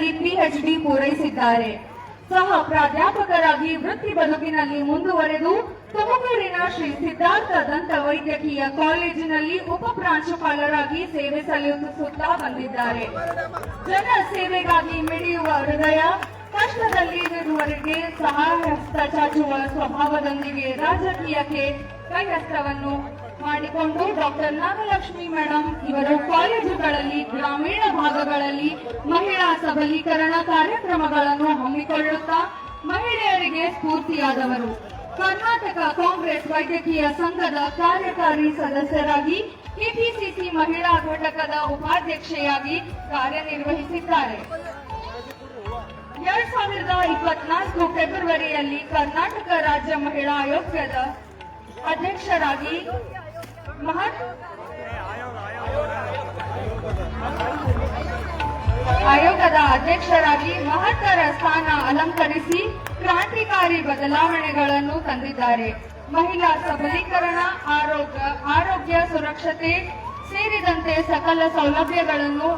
ವಿಜ್ಞಾನದಲ್ಲಿ ಪಿಎಚ್ಡಿ ಪೂರೈಸಿದ್ದಾರೆ. ಸಹ ಪ್ರಾಧ್ಯಾಪಕರಾಗಿ ವೃತ್ತಿ ಬದುಕಿನಲ್ಲಿ ಮುಂದುವರೆದು ತುಮಕೂರಿನ ಶ್ರೀ ಸಿದ್ಧಾರ್ಥ ದಂತ ವೈದ್ಯಕೀಯ ಕಾಲೇಜಿನಲ್ಲಿ ಉಪ ಪ್ರಾಂಶುಪಾಲರಾಗಿ ಸೇವೆ ಸಲ್ಲಿಸುತ್ತಾ ಬಂದಿದ್ದಾರೆ. ಜನ ಸೇವೆಗಾಗಿ ಮಿಡಿಯುವ ಹೃದಯ ಕಷ್ಟದಲ್ಲಿರುವವರಿಗೆ ಸಹಾಯ ಹಸ್ತ ಚಾಚುವ ಸ್ವಭಾವದೊಂದಿಗೆ ರಾಜಕೀಯಕ್ಕೆ ಕೈಹಸ್ತವನ್ನು ಮಾಡಿಕೊಂಡು ಡಾಕ್ಟರ್ ನಾಗಲಕ್ಷ್ಮಿ ಮೇಡಮ್ ಇವರು ಕಾಲೇಜುಗಳಲ್ಲಿ, ಗ್ರಾಮೀಣ ಭಾಗಗಳಲ್ಲಿ ಮಹಿಳಾ ಸಬಲೀಕರಣ ಕಾರ್ಯಕ್ರಮಗಳನ್ನು ಹಮ್ಮಿಕೊಳ್ಳುತ್ತಾ ಮಹಿಳೆಯರಿಗೆ ಸ್ಫೂರ್ತಿಯಾದವರು. ಕರ್ನಾಟಕ ಕಾಂಗ್ರೆಸ್ ವೈದ್ಯಕೀಯ ಸಂಘದ ಕಾರ್ಯಕಾರಿ ಸದಸ್ಯರಾಗಿ, ಕೆಪಿಸಿಸಿ ಮಹಿಳಾ ಘಟಕದ ಉಪಾಧ್ಯಕ್ಷೆಯಾಗಿ ಕಾರ್ಯನಿರ್ವಹಿಸಿದ್ದಾರೆ. ಎರಡ್ ಸಾವಿರದ ಇಪ್ಪತ್ನಾಲ್ಕು ಫೆಬ್ರವರಿಯಲ್ಲಿ ಕರ್ನಾಟಕ ರಾಜ್ಯ ಮಹಿಳಾ ಆಯೋಗದ ಅಧ್ಯಕ್ಷರಾಗಿ ಮಹತ್ ಆಯೋಗದ ಅಧ್ಯಕ್ಷರಾಗಿ ಮಹತ್ತರ ಸ್ಥಾನ ಅಲಂಕರಿಸಿ ಕ್ರಾಂತಿಕಾರಿ ಬದಲಾವಣೆಗಳನ್ನು ತಂದಿದ್ದಾರೆ. ಮಹಿಳಾ ಸಬಲೀಕರಣ, ಆರೋಗ್ಯ ಆರೋಗ್ಯ ಸುರಕ್ಷತೆ ಸೇರಿದಂತೆ ಸಕಲ ಸೌಲಭ್ಯಗಳನ್ನು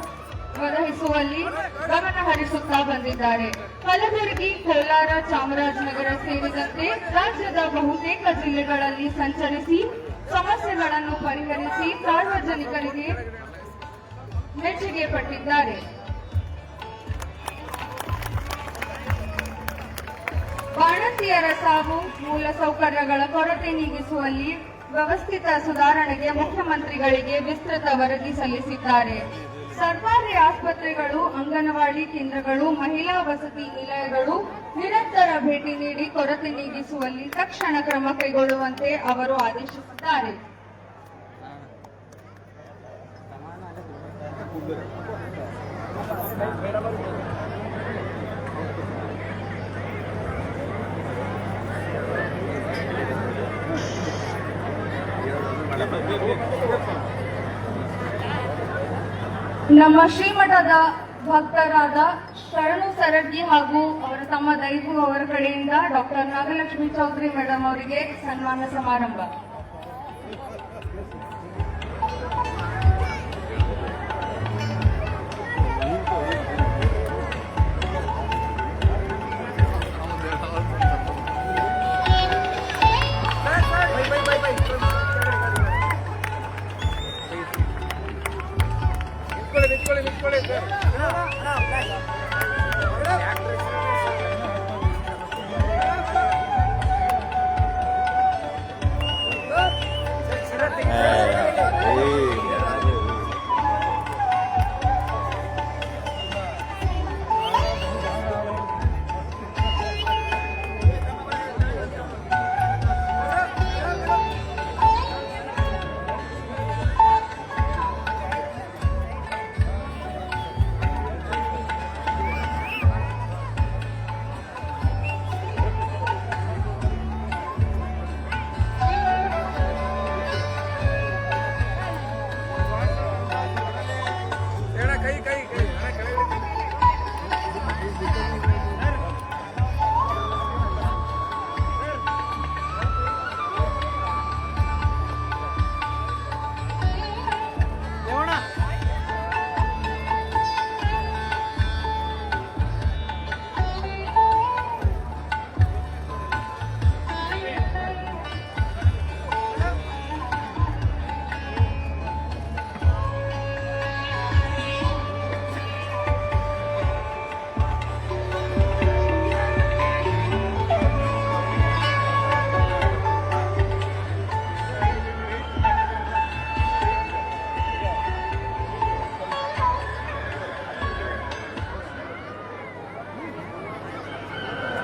ಒದಗಿಸುವಲ್ಲಿ ಗಮನ ಹರಿಸುತ್ತಾ ಬಂದಿದ್ದಾರೆ. ಕಲಬುರಗಿ, ಕೋಲಾರ, ಚಾಮರಾಜನಗರ ಸೇರಿದಂತೆ ರಾಜ್ಯದ ಬಹುತೇಕ ಜಿಲ್ಲೆಗಳಲ್ಲಿ ಸಂಚರಿಸಿ ಸಮಸ್ಯೆಗಳನ್ನು ಪರಿಹರಿಸಿ ಸಾರ್ವಜನಿಕರಿಗೆ ಮೆಚ್ಚುಗೆ ಪಟ್ಟಿದ್ದಾರೆ. ಬಾಣಂತಿಯರ ಸಾವು ಮೂಲಸೌಕರ್ಯಗಳ ಕೊರತೆ ನೀಗಿಸುವಲ್ಲಿ ವ್ಯವಸ್ಥಿತ ಸುಧಾರಣೆಗೆ ಮುಖ್ಯಮಂತ್ರಿಗಳಿಗೆ ವಿಸ್ತೃತ ವರದಿ ಸಲ್ಲಿಸಿದ್ದಾರೆ. ಸರ್ಕಾರಿ ಆಸ್ಪತ್ರೆಗಳು, ಅಂಗನವಾಡಿ ಕೇಂದ್ರಗಳು, ಮಹಿಳಾ ವಸತಿ ನಿಲಯಗಳು ನಿರಂತರ ಭೇಟಿ ನೀಡಿ ಕೊರತೆ ನೀಗಿಸುವಲ್ಲಿ ತಕ್ಷಣ ಕ್ರಮ ಕೈಗೊಳ್ಳುವಂತೆ ಅವರು ಆದೇಶಿಸಿದ್ದಾರೆ. ನಮ್ಮ ಶ್ರೀಮಠದ ಭಕ್ತರಾದ ಶರಣು ಸರಡ್ಗಿ ಹಾಗೂ ಅವರ ತಮ್ಮ ದೈವ ಅವರ ಕಡೆಯಿಂದ ಡಾಕ್ಟರ್ ನಾಗಲಕ್ಷ್ಮಿ ಚೌಧರಿ ಮೇಡಮ್ ಅವರಿಗೆ ಸನ್ಮಾನ ಸಮಾರಂಭ.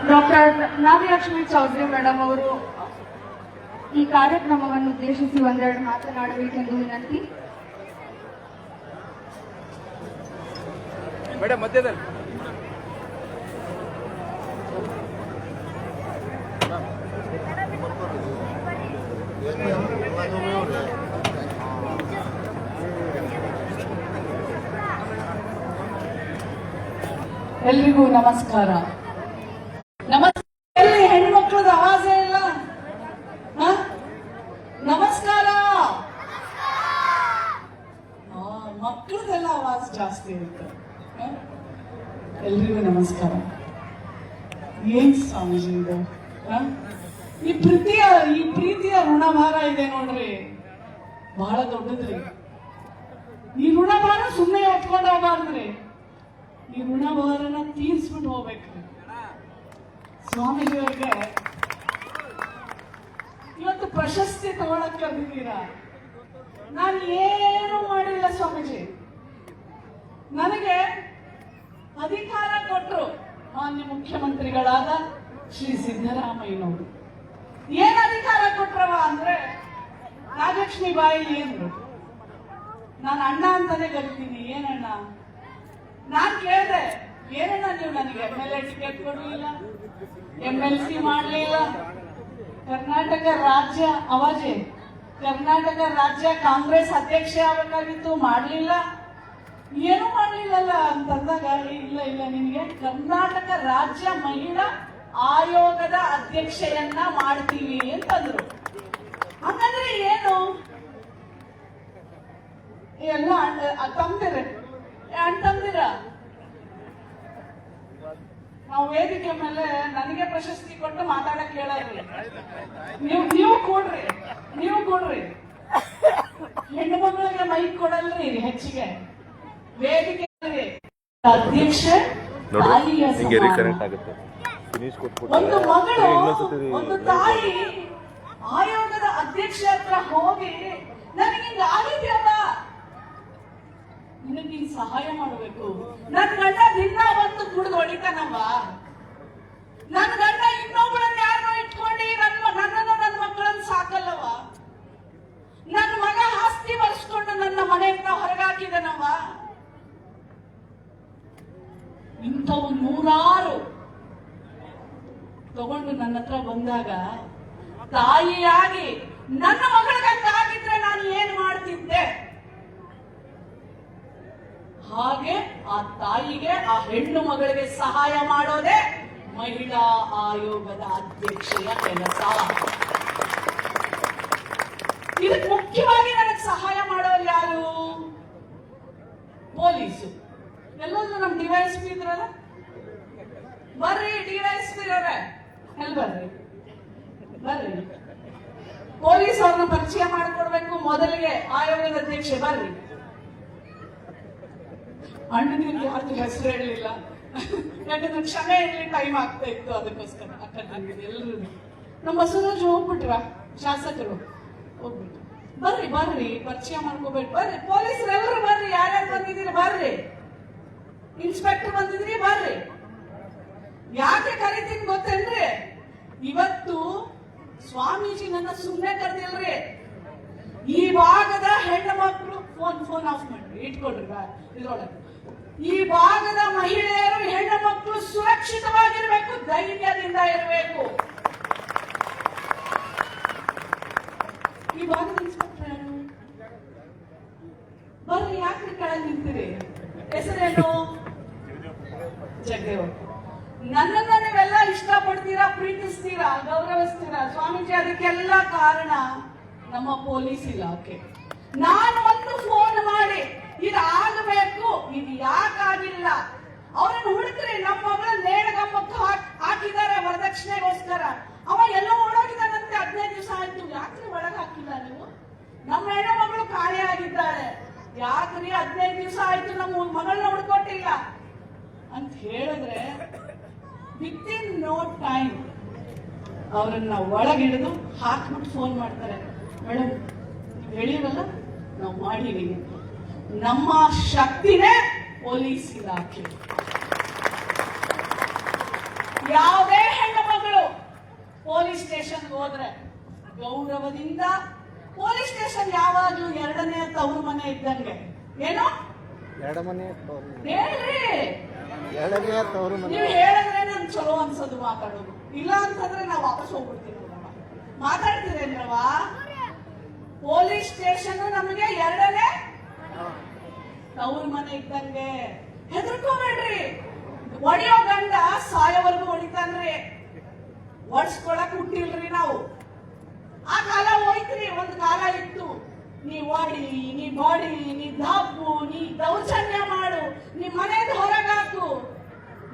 ಡಾಕ್ಟರ್ ನಾಗಲಕ್ಷ್ಮಿ ಚೌಧರಿ ಮೇಡಮ್ ಅವರು ಈ ಕಾರ್ಯಕ್ರಮವನ್ನು ಉದ್ದೇಶಿಸಿ ಒಂದೆರಡು ಮಾತನಾಡಬೇಕೆಂದು ವಿನಂತಿ. ಮೇಡಮ್ ಮಧ್ಯದಲ್ಲಿ. ಎಲ್ರಿಗೂ ನಮಸ್ಕಾರ ನಮಸ್ಕಾರ ಎಲ್ಲಿ ಹೆಣ್ಮಕ್ಳದ ಆವಾಜೇ ಇಲ್ಲ ಹ? ನಮಸ್ಕಾರ ಆ, ಮಕ್ಳದೆಲ್ಲ ಆವಾಜ್ ಜಾಸ್ತಿ ಇರುತ್ತೆ ಹ? ಎಲ್ರಿಗೂ ನಮಸ್ಕಾರ ಏನ್ ಸ್ವಾಮೀಜಿ ಇದು ಆ? ಈ ಪ್ರೀತಿಯ ಈ ಪ್ರೀತಿಯ ಋಣಭಾರ ಇದೆ ನೋಡ್ರಿ. ಬಹಳ ದೊಡ್ಡದ್ರಿ. ಈ ಋಣಭಾರ ಸುಮ್ಮನೆ ಹೊತ್ಕೊಂಡು ಹೋಗ್ಬಾರ್ದ್ರಿ ಈ ಋಣಭಾರನ ತೀರ್ಸ್ಬಿಟ್ಟು ಹೋಗ್ಬೇಕ್ರಿ. ಸ್ವಾಮೀಜಿಯವ್ರಿಗೆ ಇವತ್ತು ಪ್ರಶಸ್ತಿ ತಗೊಳಕ್ ಕರೆದಿದ್ದೀರಾ ನಾನು ಏನು ಮಾಡಿಲ್ಲ ಸ್ವಾಮೀಜಿ. ನನಗೆ ಅಧಿಕಾರ ಕೊಟ್ಟರು ಮಾನ್ಯ ಮುಖ್ಯಮಂತ್ರಿಗಳಾದ ಶ್ರೀ ಸಿದ್ದರಾಮಯ್ಯನವರು. ಏನ್ ಅಧಿಕಾರ ಕೊಟ್ರವ ಅಂದ್ರೆ ರಾಜಲಕ್ಷ್ಮಿ ಬಾಯಿ ಏನ್ರು ನಾನು ಅಣ್ಣ ಅಂತಾನೆ ಕರಿತೀನಿ. ಏನಣ್ಣ? ನಾನ್ ಕೇಳಿದೆ, ಏನಣ್ಣ ನೀವು ನನಗೆ ಎಂ ಎಲ್ ಎ ಟಿಕೆಟ್ ಕೊಡಲಿಲ್ಲ ಎಂ ಎಲ್ ಸಿ ಮಾಡಲಿಲ್ಲ? ಕರ್ನಾಟಕ ರಾಜ್ಯ ಅವಾಜೆ, ಕರ್ನಾಟಕ ರಾಜ್ಯ ಕಾಂಗ್ರೆಸ್ ಅಧ್ಯಕ್ಷ ಆಗಬೇಕಾಗಿತ್ತು, ಮಾಡಲಿಲ್ಲ. ಏನು ಮಾಡಲಿಲ್ಲಲ್ಲ ಅಂತಂದಾಗ ಇಲ್ಲ ಇಲ್ಲ ನಿಮಗೆ ಕರ್ನಾಟಕ ರಾಜ್ಯ ಮಹಿಳಾ ಆಯೋಗದ ಅಧ್ಯಕ್ಷೆಯನ್ನ ಮಾಡ್ತೀವಿ ಅಂತಂದ್ರು. ಹಂಗಂದ್ರೆ ಏನು? ಎಲ್ಲ ತಂದಿರ ಅಂತಂದಿರ ನಾವು ವೇದಿಕೆ ಮೇಲೆ ನನಗೆ ಪ್ರಶಸ್ತಿ ಕೊಟ್ಟು ಮಾತಾಡಕ್ ಹೇಳಲ್ರಿ ನೀವು ನೀವು ಕೊಡ್ರಿ ನೀವು ಕೊಡ್ರಿ. ಹೆಣ್ಣು ಮಕ್ಕಳಿಗೆ ಮೈಕ್ ಕೊಡಲ್ರಿ ಹೆಚ್ಚಿಗೆ. ವೇದಿಕೆ ಅಧ್ಯಕ್ಷೆ ಆಗುತ್ತೆ. ಫಿನಿಶ್ ಒಂದು ಮಗಳು ಒಂದು ತಾಯಿ ಆಯೋಗದ ಅಧ್ಯಕ್ಷ ಹತ್ರ ಹೋಗಿ ನನಗೆ ಹಿಂಗ ಆಗಿದ್ಯಲ್ಲ ನಿನಗೆ ನೀನ್ ಸಹಾಯ ಮಾಡಬೇಕು. ನನ್ ಗಂಡ ದಿನ ಬಂದು ಕುಡಿದು ಹೊಡಿತಾನವ್ವ. ನನ್ ಗಂಡ ಇನ್ನೊಬ್ಬಳನ್ನ ಯಾರನ್ನೋ ಇಟ್ಕೊಂಡು ನನ್ನ ನನ್ನನ್ನು ನನ್ನ ಮಕ್ಕಳನ್ನ ಸಾಕಲ್ಲವ ನನ್ನ ಮಗ ಆಸ್ತಿ ಬರ್ಸ್ಕೊಂಡು ನನ್ನ ಮನೆಯಿಂದ ಹೊರಗಾಕಿದನವ್ವ ಇಂಥವು ನೂರಾರು ತಗೊಂಡು ನನ್ನ ಹತ್ರ ಬಂದಾಗ ತಾಯಿಯಾಗಿ ನನ್ನ ಮಗಳಿಗಂತಾಗಿದ್ರೆ ನಾನು ಏನ್ ಮಾಡ್ತಿದ್ದೆ ಹಾಗೆ ಆ ತಾಯಿಗೆ ಆ ಹೆಣ್ಣು ಮಗಳಿಗೆ ಸಹಾಯ ಮಾಡೋದೇ ಮಹಿಳಾ ಆಯೋಗದ ಅಧ್ಯಕ್ಷೆಯ ಕೆಲಸ ಇದಕ್ಕೆ ಮುಖ್ಯವಾಗಿ ನನಗೆ ಸಹಾಯ ಮಾಡೋರು ಯಾರು ಪೊಲೀಸು ಎಲ್ಲೋದ್ರು ನಮ್ ಡಿವೈಸ್ ಪಿ ಇದ್ರಲ್ಲ ಬರ್ರಿ ಡಿವೈಸ್ ಪಿ ಅವರೇ ಎಲ್ಲಿ ಬರ್ರಿ ಬರ್ರಿ ಪೊಲೀಸ್ ಅವ್ರನ್ನ ಪರಿಚಯ ಮಾಡಿಕೊಡ್ಬೇಕು ಮೊದಲಿಗೆ ಆಯೋಗದ ಅಧ್ಯಕ್ಷ ಬರ್ರಿ. ಅಣ್ಣನಿಗೆ ಯಾರ್ದು ಹೆಸರು ಹೇಳಲಿಲ್ಲ ಯಾಕಂದ್ರೆ ಕ್ಷಮೆ ಇರಲಿ ಟೈಮ್ ಆಗ್ತಾ ಇತ್ತು ಅದಕ್ಕೋಸ್ಕರ ಅಕ್ಕ ನನಗೆ ಎಲ್ಲರೂ ನಮ್ಮ ಬಸವರಾಜ್ ಹೋಗ್ಬಿಟ್ರ? ಶಾಸಕರು. ಹೋಗ್ಬಿಟ್ರು. ಬರ್ರಿ ಬರ್ರಿ, ಪರಿಚಯ ಮಾಡ್ಕೋಬೇಕು ಬರ್ರಿ ಪೊಲೀಸರು ಎಲ್ಲರೂ ಬರ್ರಿ, ಯಾರ್ಯಾರು ಬಂದಿದ್ದೀರಿ ಬರ್ರಿ. ಇನ್ಸ್ಪೆಕ್ಟರ್ ಬಂದಿದ್ರಿ, ಬರ್ರಿ. ಯಾಕೆ ಕರಿತೀನಿ ಗೊತ್ತೇನ್ರಿ? ಇವತ್ತು ಸ್ವಾಮೀಜಿ ನನ್ನ ಸುಮ್ಮನೆ ಕರೆದಿಲ್ರಿ. ಈ ಭಾಗದ ಹೆಣ್ಣು ಮಕ್ಕಳು ಫೋನ್ ಫೋನ್ ಆಫ್ ಮಾಡ್ರಿ ಇಟ್ಕೊಳ್ರಿ ಇದ್ರೊಳಗೆ. ಈ ಭಾಗದ ಮಹಿಳೆಯರು ಹೆಣ್ಣು ಮಕ್ಕಳು ಸುರಕ್ಷಿತವಾಗಿರಬೇಕು, ಧೈರ್ಯದಿಂದ ಇರಬೇಕು. ಈ ಭಾಗದ ಇನ್ಸ್ಪೆಕ್ಟರ್ ಬರ್ರಿ ಯಾಕೆ ಕೆಳಗೆ ನಿಂತಿರಿ? ಹೆಸರೇನು? ಜಗದೇವ್. ನನ್ನನ್ನ ನೀವೆಲ್ಲ ಇಷ್ಟಪಡ್ತೀರಾ, ಪ್ರೀತಿಸ್ತೀರಾ, ಗೌರವಿಸ್ತೀರಾ? ಸ್ವಾಮೀಜಿ, ಅದಕ್ಕೆಲ್ಲ ಕಾರಣ ನಮ್ಮ ಪೊಲೀಸ್ ಇಲಾಖೆ. ನಾನು ಒಂದು ಫೋನ್ ಮಾಡಿ ಇದು ಆಗಬೇಕು ಇದು ಯಾಕಾಗಿಲ್ಲ? ಅವರನ್ನು ಹುಡುಕ್ರಿ, ನಮ್ಮ ಮಗಳ ನೇಣಗಮ್ಮಕ್ಕೆ ಹಾಕಿದ್ದಾರೆ ವರದಕ್ಷಿಣೆಗೋಸ್ಕರ. ಅವ ಎಲ್ಲೋ ಓಡೋಗಿದ್ದಾನಂತೆ, ಹದಿನೈದು ದಿವಸ ಆಯ್ತು. ಯಾಕ್ರಿ ಒಳಗೆ ಹಾಕಿಲ್ಲ ನೀವು? ನಮ್ಮ ಹೆಣ್ಣು ಮಗಳು ಖಾಲಿ ಆಗಿದ್ದಾಳೆ. ಯಾಕ್ರಿ ಹದಿನೈದು ದಿವಸ ಆಯ್ತು ನಮ್ಮ ಮಗಳನ್ನ ಹುಡ್ಕೊಟ್ಟಿಲ್ಲ? ಅಂತ ಹೇಳಿದ್ರೆ ವಿತ್ ಇನ್ ನೋ ಟೈಮ್ ಅವರನ್ನ ಒಳಗಿಡಿದು ಹಾಕ್ಬಿಟ್ಟು ಫೋನ್ ಮಾಡ್ತಾರೆ. ಮೇಡಮ್ ನೀವು ಹೇಳಿರಲ್ಲ ನಾವು ಮಾಡಿದೀವಿ. ಅಂತ. ನಮ್ಮ ಶಕ್ತಿನೇ ಪೊಲೀಸ್ ಇಲಾಖೆ. ಯಾವುದೇ ಹೆಣ್ಣು ಮಗಳು ಪೊಲೀಸ್ ಸ್ಟೇಷನ್ ಹೋದ್ರೆ ಗೌರವದಿಂದ ಪೊಲೀಸ್ ಸ್ಟೇಷನ್ ಯಾವಾಗ್ಲೂ ಎರಡನೇ ತವರು ಮನೆ ಇದ್ದಂಗೆ. ಏನು? ಎರಡನೇ ತವರು ಮನೆ. ನೀವು ಹೇಳಿದ್ರೆ ನನ್ ಚಲೋ ಅನ್ಸೋದು ಮಾತಾಡೋದು. ಇಲ್ಲ ಅಂತಂದ್ರೆ ನಾವು ವಾಪಸ್ ಹೋಗ್ಬಿಡ್ತೀವಿ ಮಾತಾಡ್ತೀರೇನ್ರವ ಪೊಲೀಸ್ ಸ್ಟೇಷನ್ ನಮಗೆ ಎರಡನೇ? ತವ್ರ ಮನೆ ಇದ್ದಂಗೆ. ಹೆದರ್ಕೋಬೇಡ್ರಿ ಒಡೆಯೋ ಗಂಡ ಸಾಯೋವರೆಗೂ ಹೊಡಿತಾನ್ರಿ. ಒಡ್ಸ್ಕೊಳಕ್ ಹುಟ್ಟಿಲ್ರಿ ನಾವು. ಆ ಕಾಲ ಹೋಯ್ತ್ರಿ ಒಂದ್ ಕಾಲ ಇತ್ತು. ನೀ ಓಡಿ ನೀ ಬಾಡಿ ನೀ ದಾಪು ನೀ ದೌರ್ಜನ್ಯ ಮಾಡು. ನೀ ಮನೆಯಿಂದ ಹೊರಗಾಕು.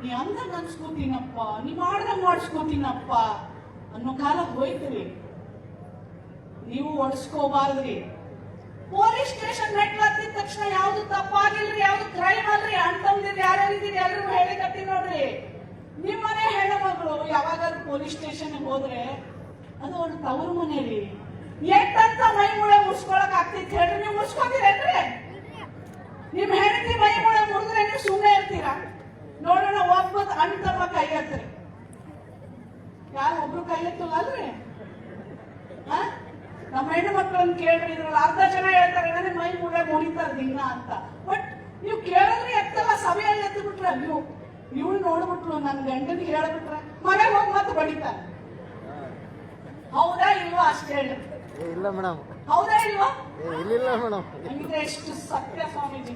ನೀ ಅಂದಂಗ ಅನ್ಸ್ಕೋತೀನಪ್ಪ ನೀ ಮಾಡ್ದಂಗ್ ಮಾಡಿಸ್ಕೋತೀನಪ್ಪ ಅನ್ನೋ ಕಾಲ ಹೋಯ್ತ್ರಿ. ನೀವು ಒಡಿಸ್ಕೋಬಾರ್ದ್ರಿ ಪೊಲೀಸ್ ಸ್ಟೇಷನ್ ಮೆಟ್ಲು ಹತ್ತಿದ ತಕ್ಷಣ ಯಾವ್ದು ತಪ್ಪಾಗಿಲ್ರಿ, ಯಾವ್ದು ಕ್ರೈಮ್ ಅಲ್ರಿ ಅಣ್ತಂದಿರಿ ಯಾರ್ಯಾರಿದ್ದೀರಿ ಎಲ್ರಿಗೂ ಹೇಳಿಕತ್ತಿ ನೋಡ್ರಿ. ನಿಮ್ಮನೆ ಹೆಣ್ಣುಮಗಳು ಯಾವಾಗಾದ್ರೂ ಪೊಲೀಸ್ ಸ್ಟೇಷನ್ ಹೋದ್ರೆ ಅದು ಒಂದು ತವರು ಮನೆ ರೀ ಎಂತ ಮೈ ಮುಳೆ ಮುಡ್ಸ್ಕೊಳಕ್ ಆಗ್ತೈತಿ ಹೇಳ್ರಿ, ನೀವು ಮುಡ್ಸ್ಕೊತೀರೇನ್ರಿ ನಿಮ್ ಹೆಂಡತಿ ಮೈ ಮುಳೆ ಮುರಿದ್ರೆ ನೀವು ಸುಮ್ಮನೆ ಇರ್ತೀರಾ? ನೋಡೋಣ ಒಬ್ಬದ್ ಅಣ್ಣ ತಮ್ಮ ಕೈ ಎತ್ತರಿ. ಯಾರು, ಒಬ್ರು ಕೈ ಎತ್ತಲ್ಲ ಅಲ್ರಿ? ಆ? ನಮ್ಮ ಹೆಣ್ಣು ಮಕ್ಕಳನ್ನ ಕೇಳ್ರಿ ಇದ್ರಲ್ಲಿ ಅರ್ಧ ಜನ ಹೇಳ್ತಾರೆ ನನಗೆ ಮೈ ಮೂಳೆ ಮುರಿತಾರೆ ದಿನ ಅಂತ. ಬಟ್ ನೀವು ಕೇಳಿದ್ರೆ ಎತ್ತಲ್ಲ ಸಭೆಯಲ್ಲಿ ಎದ್ದು ಬಿಟ್ರೆ ನೀವು ಇವಳು ನೋಡ್ಬಿಟ್ಲು ನನ್ನ ಗಂಡನಿಗೆ ಹೇಳ್ಬಿಟ್ರೆ ಮನೆಗೆ ಹೋಗಿ ಮತ್ತೆ ಬಡಿತಾರೆ ಹೌದಾ ಇಲ್ವಾ ಅಷ್ಟೇ ಹೇಳಿ. ಇಲ್ಲ ಮೇಡಮ್. ಹೌದಾ ಇಲ್ವಾ? ಇಲ್ಲ ಮೇಡಮ್. ನಮಗೆ ಎಷ್ಟು ಸತ್ಯ ಸ್ವಾಮೀಜಿ?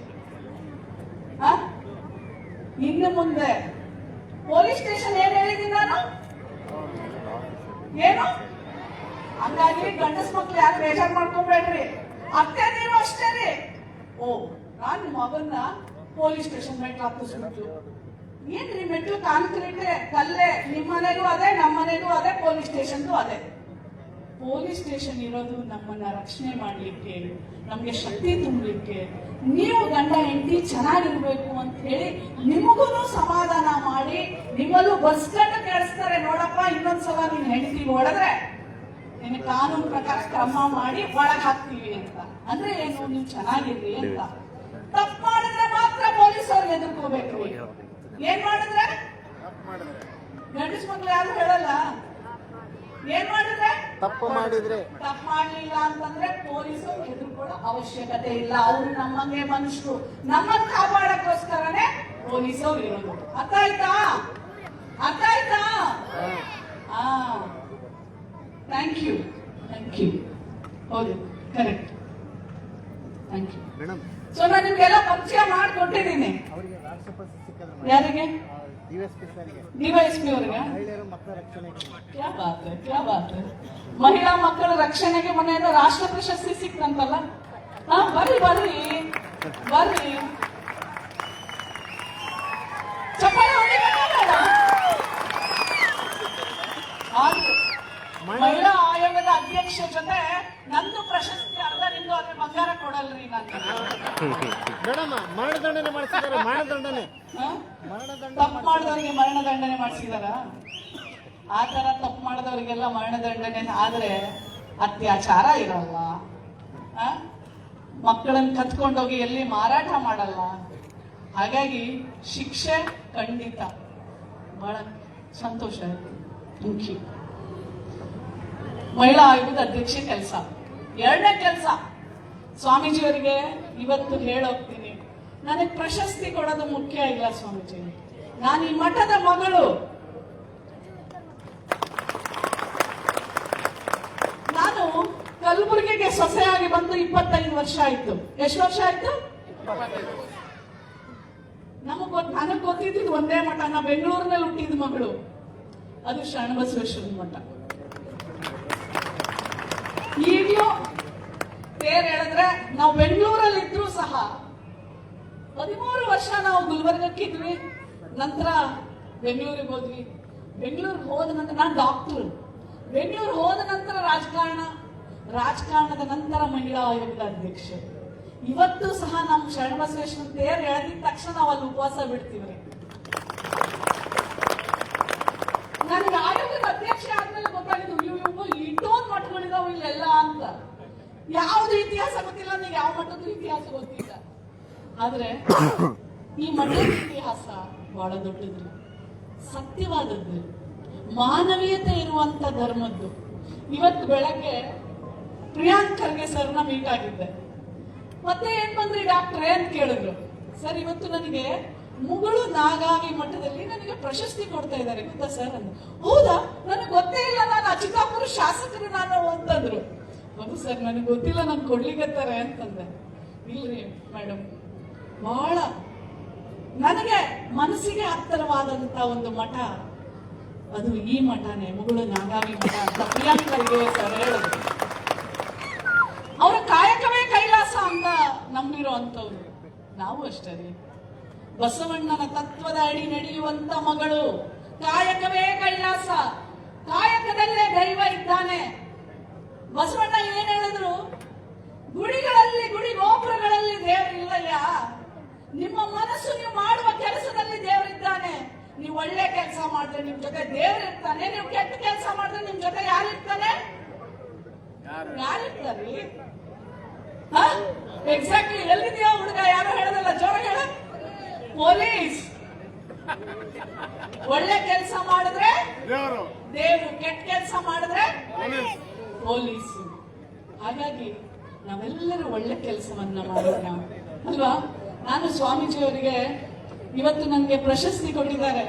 ಇನ್ನು ಮುಂದೆ ಪೊಲೀಸ್ ಸ್ಟೇಷನ್ ಏನ್ ಹೇಳಿದ್ದೀನಿ ನಾನು? ಏನು? ಹಂಗಾಗಿ ಗಂಡಸ್ ಮಕ್ಳು ಯಾರು ಬೇಜಾರ್ ಮಾಡ್ಕೊಬೇಡ್ರಿ. ಅತ್ತೆ ನೀವು ಅಷ್ಟೇ ರೀ. ಓ, ನಾನ್ ಮಗನ್ನ ಪೊಲೀಸ್ ಸ್ಟೇಷನ್ ಮೆಟ್ಲು ಹಾಕಿಸ್ಬಿಟ್ಟು ಏನ್ರಿ ಮೆಟ್ಲು ಕಾನ್ಕ್ರೀಟ್ ಕಲ್ಲೇ. ನಿಮ್ಮನೆಗೂ ಅದೇ, ನಮ್ಮನೆಗೂ ಅದೇ, ಪೊಲೀಸ್ ಸ್ಟೇಷನ್ಗೂ ಅದೇ. ಪೊಲೀಸ್ ಸ್ಟೇಷನ್ ಇರೋದು ನಮ್ಮನ್ನ ರಕ್ಷಣೆ ಮಾಡ್ಲಿಕ್ಕೆ, ನಮ್ಗೆ ಶಕ್ತಿ ತುಂಬಲಿಕ್ಕೆ. ನೀವು ಗಂಡ, ಹೆಂಡತಿ ಚೆನ್ನಾಗಿರ್ಬೇಕು ಅಂತ ಹೇಳಿ ನಿಮಗೂ ಸಮಾಧಾನ ಮಾಡಿ, ನಿಮ್ಮಲ್ಲೂ ಬಸ್ಕಂಡು ಕೇಳಿಸ್ತಾರೆ, ನೋಡಪ್ಪ, ಇನ್ನೊಂದ್ಸಲ ನೀನ್ ಹೆಂಡತಿ ಹೊಡೆದ್ರೆ ನಿನ್ನ ಕಾನೂನು ಪ್ರಕಾರ ಕ್ರಮ ಮಾಡಿ ಒಳಗೆ ಹಾಕ್ತೀವಿ ಅಂತ. ಅಂದ್ರೆ ಏನು ನೀವು ಚೆನ್ನಾಗಿರ್ರಿ ಅಂತ. ತಪ್ಪು ಮಾಡಿದ್ರೆ ಮಾತ್ರ ಪೊಲೀಸ್ ಅವ್ರಿಗೆ ಎದುರ್ಕೋಬೇಕು. ಏನ್ ಮಾಡಿದ್ರೆ? ಗಂಡಸ್ ಮಕ್ಳು ಯಾರು ಹೇಳಲ್ಲ. ಏನ್ ಮಾಡಿದ್ರೆ? ತಪ್ಪು ಮಾಡಿದ್ರೆ. ತಪ್ಪು ಮಾಡಲಿಲ್ಲ ಅಂತಂದ್ರೆ ಪೊಲೀಸರು ಎದುರ್ಕೊಳ್ಳೋ ಅವಶ್ಯಕತೆ ಇಲ್ಲ. ಅವ್ರು ನಮ್ಮಂಗೆ ಮನುಷ್ಯರು. ನಮ್ಮನ್ನ ಕಾಪಾಡಕ್ಕೋಸ್ಕರನೇ ಪೊಲೀಸರು ಇರೋದು. ಅರ್ಥ ಆಯ್ತಾ? ಅರ್ಥ ಆಯ್ತಾ? ಹಾ. ಥ್ಯಾಂಕ್ ಯು ಥ್ಯಾಂಕ್ ಯು ಹೌದು correct thank you madam so ನಾನು ನಿಮ್ಗೆಲ್ಲ ಪರಿಚಯ ಮಾಡಿಕೊಟ್ಟಿದ್ದೀನಿ. ಅವರಿಗೆ ರಾಷ್ಟ್ರಪತಿ ಸಿಕ್ಕಿದ್ರು ಯಾರಿಗೆ? ಡಿವೈಎಸ್ಪಿ ಅವರಿಗೆ? ಮಹಿಳೆಯರು ಮಕ್ಕಳ ರಕ್ಷಣೆಗೆ ಕ್ಯಾ ಬಾತ್ ಕ್ಯಾ ಬಾತ್ ಮಹಿಳಾ ಮಕ್ಕಳ ರಕ್ಷಣೆಗೆ ಮೊನ್ನೆ ರಾಷ್ಟ್ರ ಪ್ರಶಸ್ತಿ ಸಿಕ್ತಂತಲ್ಲ? ಹಾ ಬರ್ರಿ ಬರ್ರಿ. ಬರ್ರಿ. ಚಪ್ಪಾಳೆ? ಆದ್ರೆ ಮಹಿಳಾ ಆಯೋಗದ ಅಧ್ಯಕ್ಷ ಜೊತೆ ನಂದು ಪ್ರಶಸ್ತಿ ಅರ್ಧ ನಿಂದು ಅದ್ರ ಬಂಗಾರ ಕೊಡಲ್ರಿ ನಾನು ಮೇಡಮ್ ಮರಣದಂಡನೆ ಮಾಡಿಸಿದ್ದಾರೆ ಮರಣದಂಡನೆ? ತಪ್ಪು ಮಾಡಿದವರಿಗೆ ಮರಣದಂಡನೆ ಮಾಡಿಸಿದಾರ? ಆ ತರ ತಪ್ಪು ಮಾಡಿದವರಿಗೆಲ್ಲ ಮರಣದಂಡನೆ ಆದ್ರೆ ಅತ್ಯಾಚಾರ ಇರಲ್ಲ? ಮಕ್ಕಳನ್ನ ಕತ್ಕೊಂಡೋಗಿ ಎಲ್ಲಿ ಮಾರಾಟ ಮಾಡಲ್ಲ. ಹಾಗಾಗಿ ಶಿಕ್ಷೆ ಖಂಡಿತ. ಬಹಳ ಸಂತೋಷ ಆಯ್ತು ಥ್ಯಾಂಕ್ ಯು ಮಹಿಳಾ ಆಯೋಗದ ಅಧ್ಯಕ್ಷೆ ಕೆಲಸ. ಎರಡನೇ ಕೆಲಸ. ಸ್ವಾಮೀಜಿಯವರಿಗೆ ಇವತ್ತು ಹೇಳೋಗ್ತೀನಿ. ನನಗೆ ಪ್ರಶಸ್ತಿ ಕೊಡೋದು ಮುಖ್ಯ ಇಲ್ಲ ಸ್ವಾಮೀಜಿ. ನಾನು ಈ ಮಠದ ಮಗಳು. ನಾನು ಕಲಬುರಗಿಗೆ ಸೊಸೆಯಾಗಿ ಬಂದು ಇಪ್ಪತ್ತೈದು ವರ್ಷ ಆಯ್ತು. ಎಷ್ಟು ವರ್ಷ ಆಯ್ತು? ನಮಗ್ ನನಗ್ ಗೊತ್ತಿದ್ದು ಒಂದೇ ಮಠ, ನಾ ಬೆಂಗಳೂರಿನಲ್ಲಿ ಹುಟ್ಟಿದ ಮಗಳು. ಅದು ಶರಣಬಸವೇಶ್ವರ ಮಠ. ಈಗಲೂ ಪೇರ್ ಹೇಳಿದ್ರೆ ನಾವು ಬೆಂಗಳೂರಲ್ಲಿ ಇದ್ರೂ ಸಹ ಹದಿಮೂರು ವರ್ಷ ನಾವು ಗುಲ್ಬರ್ಗಕ್ಕಿದ್ವಿ ನಂತರ ಬೆಂಗಳೂರಿಗೆ ಹೋದ್ವಿ. ಬೆಂಗಳೂರಿಗೆ ಹೋದ ನಂತರ ನಾನು ಡಾಕ್ಟರ್ ಬೆಂಗಳೂರು ಹೋದ ನಂತರ ರಾಜಕಾರಣ, ರಾಜಕಾರಣದ ನಂತರ ಮಹಿಳಾ ಆಯೋಗದ ಅಧ್ಯಕ್ಷ ಇವತ್ತು ಸಹ ನಮ್ಮ ಶರಣಬಸವೇಶ್ವರ ತೇರ್ ಎಳೆದಿದ ತಕ್ಷಣ ನಾವು ಅಲ್ಲಿ ಉಪವಾಸ ಬಿಡ್ತೀವ್ರಿ ಇಲ್ಲೆಲ್ಲ ಅಂತ. ಯಾವ್ದು ಇತಿಹಾಸ ಗೊತ್ತಿಲ್ಲ ನನಗೆ ಯಾವ ಮಠದ ಇತಿಹಾಸ ಗೊತ್ತಿಲ್ಲ. ಆದ್ರೆ ಈ ಮಠದ ಇತಿಹಾಸ ಬಹಳ ದೊಡ್ಡದು. ಸತ್ಯವಾದದ್ದು. ಮಾನವೀಯತೆ ಇರುವಂತ ಧರ್ಮದ್ದು. ಇವತ್ತು ಬೆಳಗ್ಗೆ ಪ್ರಿಯಾಂಕರ್ಗೆ ಸರ್ನ ಮೀಟ್ ಆಗಿದ್ದೆ. ಮತ್ತೆ ಏನ್ ಬಂದ್ರಿ ಡಾಕ್ಟ್ರೇ ಅಂತ ಕೇಳಿದ್ರು? ಸರ್ ಇವತ್ತು ನನಗೆ ಮುಗಳು ನಾಗಾವಿ ಮಠದಲ್ಲಿ ನನಗೆ ಪ್ರಶಸ್ತಿ ಕೊಡ್ತಾ ಇದ್ದಾರೆ, ಗೊತ್ತಾ ಸರ್ ಅಂತ ಹೌದಾ? ನನಗೆ ಗೊತ್ತೇ ಇಲ್ಲ, ನಾನು ಅಚಿತಾಪುರ ಶಾಸಕರು ನಾನು ಅಂತಂದ್ರು. ಹೌದು ಸರ್ ನನಗೆ ಗೊತ್ತಿಲ್ಲ ನಾನು ಕೊಡ್ಲಿಕ್ಕತ್ತಾರೆ ಅಂತಂದೆ. ಇಲ್ರಿ ಮೇಡಮ್ ಬಹಳ ನನಗೆ ಮನಸ್ಸಿಗೆ ಹತ್ತಿರವಾದಂತ ಒಂದು ಮಠ, ಅದು ಈ ಮಠನೇ, ಮುಗಳು ನಾಗಾವಿ ಮಠ ಅಂತ ಸರ್ ಹೇಳಿದ್ರು. ಅವರ ಕಾಯಕವೇ ಕೈಲಾಸ ಅಂತ ನಂಬಿರೋ ಅಂತವ್ರು ನಾವು ಅಷ್ಟೇ ರೀ. ಬಸವಣ್ಣನ ತತ್ವದ ಅಡಿ ನಡೆಯುವಂತ ಮಗಳು ಕಾಯಕವೇ ಕೈಲಾಸ. ಕಾಯಕದಲ್ಲೇ ದೈವ ಇದ್ದಾನೆ. ಬಸವಣ್ಣ ಏನ್ ಹೇಳಿದ್ರು? ಗುಡಿಗಳಲ್ಲಿ ಗುಡಿ ಗೋಪುರಗಳಲ್ಲಿ ದೇವರಿಲ್ಲಯ್ಯ ನಿಮ್ಮ ಮನಸ್ಸು ನೀವು ಮಾಡುವ ಕೆಲಸದಲ್ಲಿ ದೇವರಿದ್ದಾನೆ ನೀವು ಒಳ್ಳೆ ಕೆಲಸ ಮಾಡಿದ್ರೆ ನಿಮ್ ಜೊತೆ ದೇವರಿರ್ತಾನೆ ನೀವು ಕೆಟ್ಟ ಕೆಲಸ ಮಾಡಿದ್ರೆ ನಿಮ್ ಜೊತೆ ಯಾರಿರ್ತಾನೆ ಯಾರಿರ್ತಾರೆ ಎಕ್ಸಾಕ್ಟ್ಲಿ ಎಲ್ಲಿದೆಯೋ ಹುಡುಗ ಯಾರೋ ಹೇಳದಲ್ಲ ಜೋರ ಹೇಳ ಪೊಲೀಸ್. ಒಳ್ಳೆ ಕೆಲಸ ಮಾಡಿದ್ರೆ ದೇವರು. ಕೆಟ್ಟ ಕೆಲಸ ಮಾಡಿದ್ರೆ ಪೊಲೀಸ್. ಹಾಗಾಗಿ ನಾವೆಲ್ಲರೂ ಒಳ್ಳೆ ಕೆಲಸವನ್ನ ಮಾಡೋಣ. ಅಲ್ವಾ? ನಾನು ಸ್ವಾಮೀಜಿಯವರಿಗೆ ಇವತ್ತು ನನಗೆ ಪ್ರಶಸ್ತಿ ಕೊಟ್ಟಿದ್ದಾರೆ.